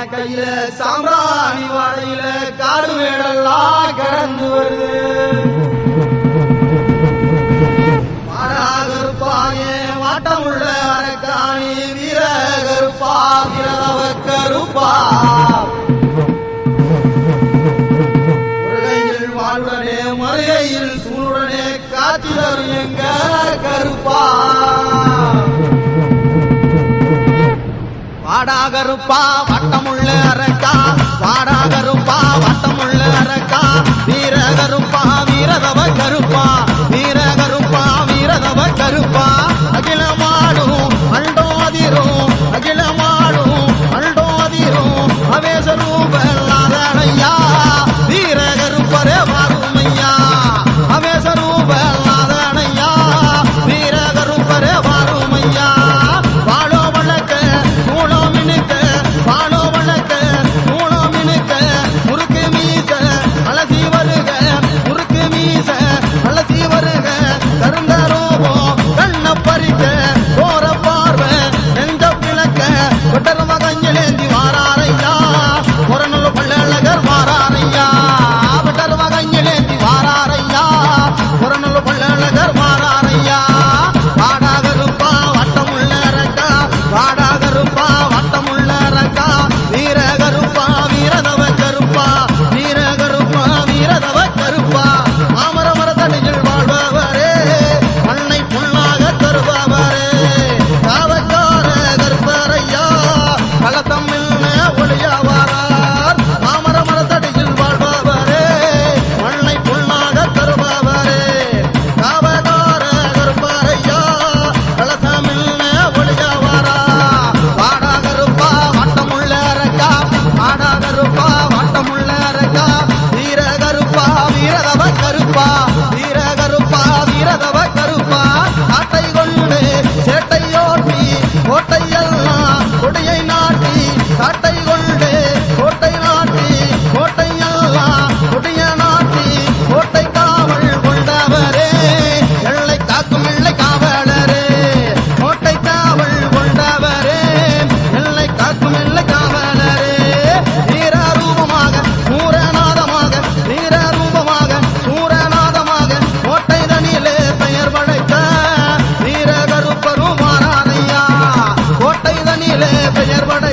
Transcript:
பாதையில சாம்பிராணி வாழையில காடு மேடெல்லாம் கடந்து வருது. மாறாகருப்பாயே வாட்டமுள்ள அரக்காணி வீர கருப்பா வீரவ கருப்பா முருகையில் வாழ்வுடனே மருகையில் சூளுடனே காட்சி வாடாகருப்பா வட்டமுள்ள அரக்கா. வாடாகருப்பா வட்டமுள்ள அரக்கா. வீரகருப்பா வீரதவ கருப்பா. வீரகருப்பா வீரதவ கருப்பா. அகிலமாடும் அண்டோதிரும்